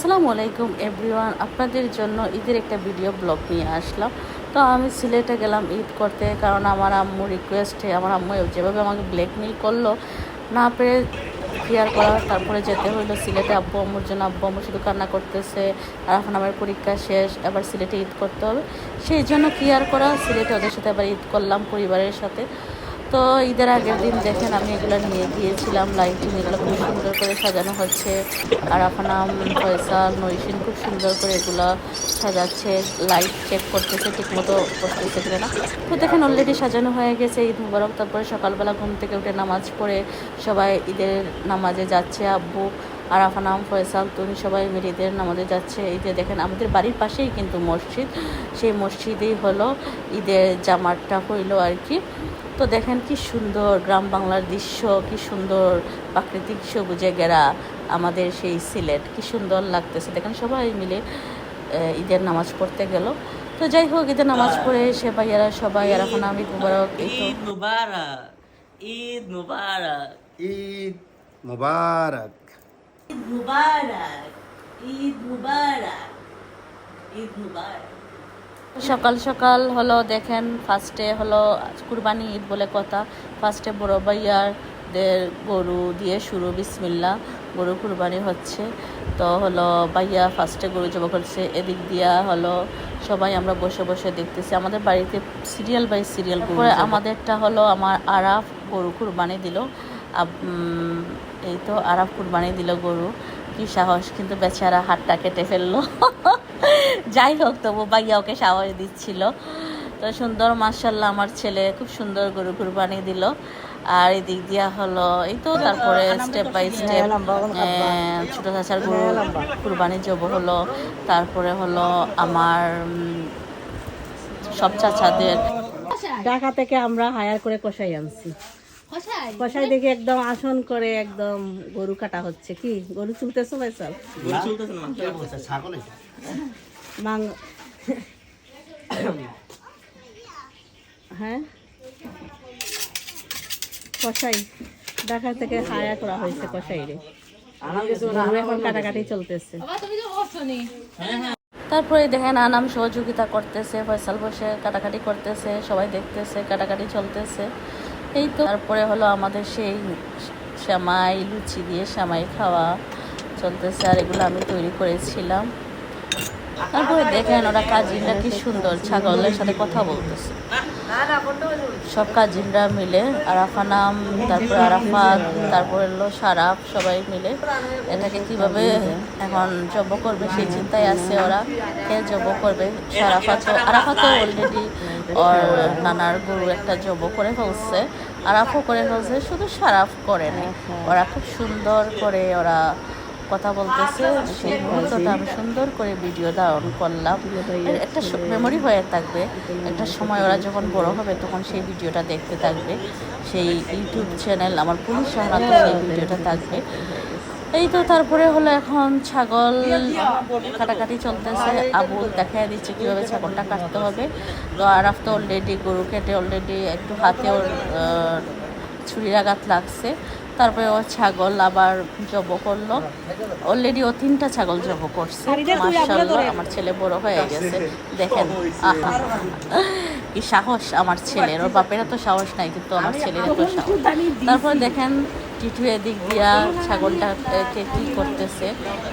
আসসালামু আলাইকুম এভরিওয়ান, আপনাদের জন্য ঈদের একটা ভিডিও ব্লগ নিয়ে আসলাম। তো আমি সিলেটে গেলাম ঈদ করতে কারণ আমার আম্মু রিকোয়েস্টে আমার আম্মু যেভাবে আমাকে ব্ল্যাকমেল করল, না পেরে ক্লিয়ার করা, তারপরে যেতে হইল সিলেটে। আব্বু আম্মুর জন্য আব্বু আম্মু শুধু কান্না করতেছে, আর এখন আমার পরীক্ষা শেষ, এবার সিলেটে ঈদ করতে হবে। সেই জন্য ক্লিয়ার করা, সিলেটে ওদের সাথে আবার ঈদ করলাম পরিবারের সাথে। তো ঈদের আগের দিন দেখেন আমি এগুলো নিয়ে গিয়েছিলাম লাইটিং এগুলো খুব সুন্দর করে সাজানো হচ্ছে। আর আফনাম, ফয়সাল নরিসিন খুব সুন্দর করে এগুলো সাজাচ্ছে লাইট চেক করতেছে, ঠিকমতো করতেছে কিনা না। তো দেখেন অলরেডি সাজানো হয়ে গেছে, ঈদ মুবারক, তারপরে সকালবেলা ঘুম থেকে উঠে নামাজ পড়ে সবাই ঈদের নামাজে যাচ্ছে, আব্বু আর আফানাম, ফয়সাল, তুমি সবাই মিলে ঈদের নামাজে যাচ্ছে। ঈদে দেখেন আমাদের বাড়ির পাশেই কিন্তু মসজিদ, সেই মসজিদেই হলো ঈদের জামারটা হইল আর কি। তো দেখেন কি সুন্দর গ্রাম বাংলার দৃশ্য কি সুন্দর প্রাকৃতিক সবুজে ঘেরা আমাদের সেই সিলেট কি সুন্দর লাগতেছে। দেখেন সবাই মিলে ঈদের নামাজ পড়তে গেল। তো যাই হোক ঈদের নামাজ পড়ে সে ভাইয়ারা সবাই আর এখন আমি মুবারক ঈদ মুবারক ঈদ মুবারক। ঈদ মুবারক। ঈদ মুবারক ঈদ মুবারক ঈদ মুবারক। সকাল সকাল হলো দেখেন ফার্স্টে হলো কুরবানি ঈদ বলে কথা। ফার্স্টে বড় ভাইয়ারদের গরু দিয়ে শুরু বিসমিল্লা গরু কুরবানি হচ্ছে। তো হলো ভাইয়া ফার্স্টে গরু জবা করছে এদিক দিয়া হলো সবাই আমরা বসে বসে দেখতেছি। আমাদের বাড়িতে সিরিয়াল বাই সিরিয়াল করে আমাদেরটা হলো আমার আরাফ গরু কুরবানি দিল। এই তো আরাফ কুরবানি দিল গরু। কি সাহস কিন্তু বেচারা হাতটা কেটে ফেলল। যাই হোক তবু ভাইয়া ওকে সাহস দিচ্ছিল। তো সুন্দর মার্শাল্লাহ আমার ছেলে খুব সুন্দর গরু কুরবানি দিল। আর এদিক দিয়া হলো এই তো তারপরে স্টেপ বাই স্টেপ ছোট চাচার গরু কুরবানি জব হলো। তারপরে হলো আমার সব চাচাদের। ঢাকা থেকে আমরা হায়ার করে কষাই আনছি। কষাই দেখে একদম আসন করে একদম গরু কাটা হচ্ছে। কি? গরু চুলতেছো ভাইসাল ছাগল মাং হ্যাঁ? কষাই থেকে হায়ার করা হয়েছে কষাই রে এখন কাটাকাটি চলতেছে। তারপরে দেখেন আনাম সহযোগিতা করতেছে, ফয়সাল বসে কাটাকাটি করতেছে, সবাই দেখতেছে কাটাকাটি চলতেছে। এই তো তারপরে হলো আমাদের সেই শ্যামাই, লুচি দিয়ে শ্যামাই খাওয়া চলতেছে, আর এগুলো আমি তৈরি করেছিলাম। তারপরে দেখেন ওরা কাজিনরা কি সুন্দর, ছাগলের সাথে কথা বলতেছে। সব কাজিনরা মিলে আরাফানাম তারপর আরাফাত, তারপরে হলো সারাফ, সবাই মিলে। এটাকে কীভাবে এখন জব করবে সেই চিন্তায় আছে ওরা। কে জব করবে? সারাফাত আরাফাতও অলরেডি ওর নানার গরু একটা জব করে ফেলছে। আরাফও করে ফেলছে, শুধু সারাফ করে নাই ওরা খুব সুন্দর করে ওরা কথা বলতেছে, সেই মুহূর্তটা আমি সুন্দর করে ভিডিও ধারণ করলাম। একটা মেমোরি হয়ে থাকবে। একটা সময় ওরা যখন বড় হবে, তখন সেই ভিডিওটা দেখতে থাকবে। সেই ইউটিউব চ্যানেল আমার পুলিশ সাহারাতে সেই ভিডিওটা থাকবে। এই তো তারপরে হলো এখন ছাগল কাটাকাটি চলতেছে। আবুল দেখা দিচ্ছে কীভাবে ছাগলটা কাটতে হবে। তো আরাফ তো অলরেডি গরু কেটে অলরেডি একটু হাতে ছুরির আঘাত লাগছে। তারপরে ও ছাগল আবার জব করল। অলরেডি ও তিনটা ছাগল জব করছে। মার্শাল্লাহ আমার ছেলে বড় হয়ে গেছে। দেখেন আহা। কি সাহস আমার ছেলের। ওর বাপের তো সাহস নাই কিন্তু আমার ছেলের এত সাহস। তারপর দেখেন টিটু এদিক দিয়া ছাগলটাকে কি করতেছে?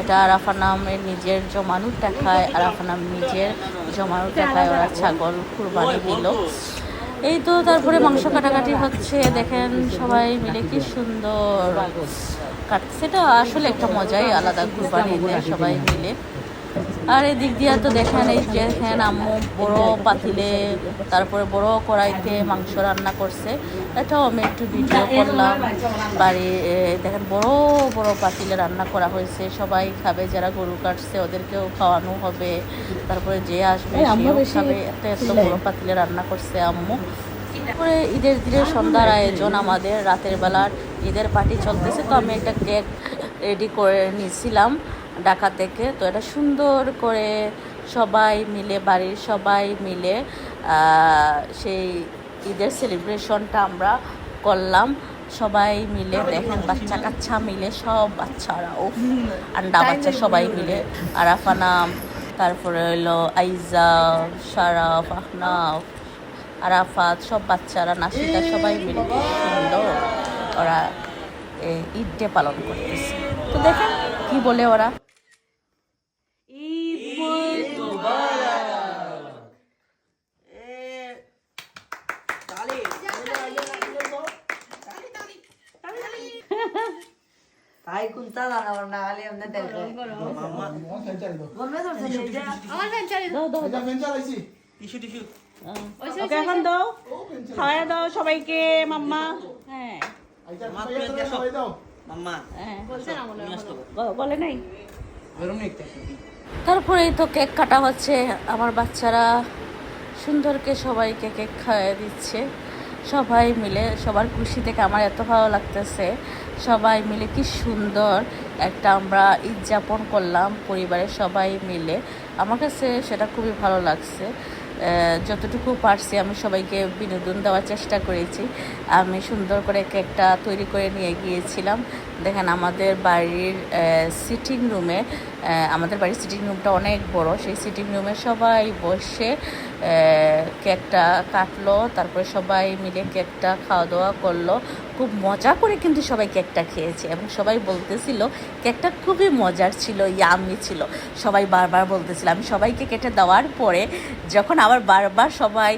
এটা আরাফা নামের নিজের জমানোর টাকায় আরাফা নাম নিজের জমানোর টাকায় ওরা ছাগল কুরবানি দিল। এই তো তারপরে মাংস কাটাকাটি হচ্ছে, দেখেন সবাই মিলে কি সুন্দর। কাটছে এটা আসলে একটা মজাই আলাদা কুরবানি সবাই মিলে। আর এদিক দিয়ে তো দেখেন এই যে দেখেন আম্মু বড় পাতিলে তারপরে বড় কড়াইতে মাংস রান্না করছে। এটাও আমি একটু ভিডিও করলাম। বাড়ি দেখেন বড় বড় পাতিলে রান্না করা হয়েছে। সবাই খাবে যারা গরু কাটছে ওদেরকেও খাওয়ানো হবে। তারপরে যে আসবে সেও খাবে। এত এত বড় পাতিলে রান্না করছে আম্মু। তারপরে ঈদের দিনের সন্ধ্যার আয়োজন আমাদের রাতের বেলার ঈদের পার্টি চলতেছে। তো আমি একটা কেক রেডি করে নিয়েছিলাম ঢাকা থেকে তো এটা সুন্দর করে সবাই মিলে বাড়ির সবাই মিলে সেই ঈদের সেলিব্রেশনটা আমরা করলাম। সবাই মিলে দেখেন বাচ্চা কাচ্চা মিলে সব বাচ্চারা ও আন্ডা বাচ্চা সবাই মিলে। আরাফানাম তারপরে হইল আইজা শারাফ আহনাফ আরাফাত সব বাচ্চারা নাসিকা সবাই মিলে। সুন্দর ওরা ঈদ ডে পালন করতেছে। তো দেখেন কি বলে ওরা? ওকে এখন দাও। সবাইকে মাম্মা। হ্যাঁ। হ্যাঁ। বলে নাই? তারপরেই তো কেক কাটা হচ্ছে আমার বাচ্চারা সুন্দরকে সবাইকে কেক খাইয়ে দিচ্ছে। সবাই মিলে সবার খুশি থেকে আমার এত ভালো লাগতেছে। সবাই মিলে কি সুন্দর একটা আমরা উদযাপন করলাম পরিবারের সবাই মিলে। আমার কাছে সেটা খুবই ভালো লাগছে। যতটুকু পারছি আমি সবাইকে বিনোদন দেওয়ার চেষ্টা করেছি। আমি সুন্দর করে কেকটা তৈরি করে নিয়ে গিয়েছিলাম। দেখেন আমাদের বাড়ির সিটিং রুমে আমাদের বাড়ির সিটিং রুমটা অনেক বড়। সেই সিটিং রুমে সবাই বসে কেকটা কাটলো তারপরে সবাই মিলে কেকটা খাওয়া দাওয়া করল। খুব মজা করে কিন্তু সবাই কেকটা খেয়েছে এবং সবাই বলতেছিল কেকটা খুবই মজার ছিল ইয়ামি ছিল। সবাই বারবার বলতেছিল। আমি সবাইকে কেটে দেওয়ার পরে যখন আবার বারবার সবাই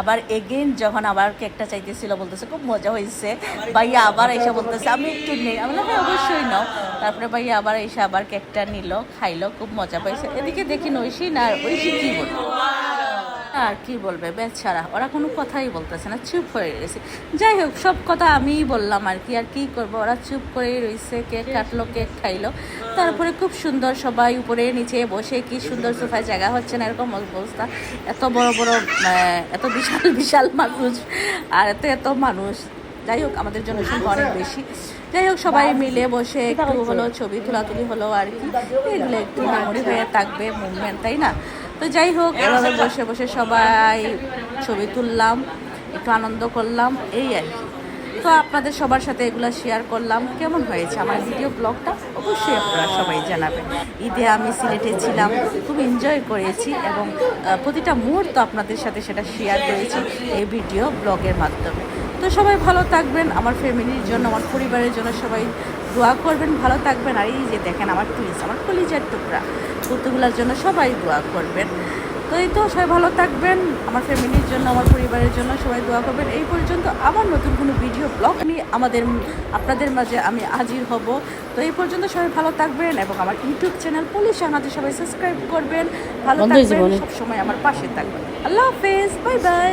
আবার এগেন যখন আবার কেকটা চাইতেছিল বলতেছে খুব মজা হয়েছে। ভাইয়া আবার এসে বলতেছে আমি একটু নেই আমি বললাম, হ্যাঁ অবশ্যই নাও। তারপরে ভাই আবার এসে আবার কেকটা নিল খাইলো খুব মজা পাইছে। এদিকে দেখি নৈশি না আর ঐশী কি বলব? আর কি বলবে? বেচারা ওরা কোনো কথাই বলতেছে না চুপ হয়ে রয়েছে। যাই হোক সব কথা আমিই বললাম আর কি আর কি করব? ওরা চুপ করেই রয়েছে কেক কাটলো কেক খাইলো। তারপরে খুব সুন্দর সবাই উপরে নিচে বসে কি সুন্দর সোফায় জায়গা হচ্ছে না এরকম অবস্থা। এত বড় বড় এত বিশাল বিশাল মানুষ আর এত এত মানুষ। যাই হোক আমাদের জন্য অনেক বেশি। যাই হোক সবাই মিলে বসে একটু হলো ছবি তোলাতুলি হলো আর কি। এগুলো একটু মেমোরি হয়ে থাকবে মুভমেন্ট তাই না? তো যাই হোক এভাবে বসে। বসে সবাই ছবি তুললাম একটু আনন্দ করলাম এই আর কি। তো আপনাদের সবার সাথে এগুলো শেয়ার করলাম। কেমন হয়েছে আমার ভিডিও ব্লগটা অবশ্যই আপনারা সবাই জানাবেন। ঈদে আমি সিলেটে ছিলাম খুব এনজয় করেছি এবং প্রতিটা মুহূর্ত আপনাদের সাথে সেটা শেয়ার করেছি এই ভিডিও ব্লগের মাধ্যমে। তো সবাই ভালো থাকবেন আমার ফ্যামিলির জন্য আমার পরিবারের জন্য সবাই দোয়া করবেন ভালো থাকবেন। আর এই যে দেখেন আমার টুইস আমার কলিজার টুকরা পুতুগুলার জন্য সবাই দোয়া করবেন। তো এই তো সবাই ভালো থাকবেন আমার ফ্যামিলির জন্য আমার পরিবারের জন্য সবাই দোয়া করবেন। এই পর্যন্ত আমার নতুন কোনো ভিডিও ব্লগ নিয়ে আমাদের আপনাদের মাঝে আমি হাজির হব। তো এই পর্যন্ত সবাই ভালো থাকবেন এবং আমার ইউটিউব চ্যানেল পুলিশ আমাদের সবাই সাবস্ক্রাইব করবেন। ভালো থাকবেন সবসময় আমার পাশে থাকবেন। আল্লাহ হাফেজ বাই বাই।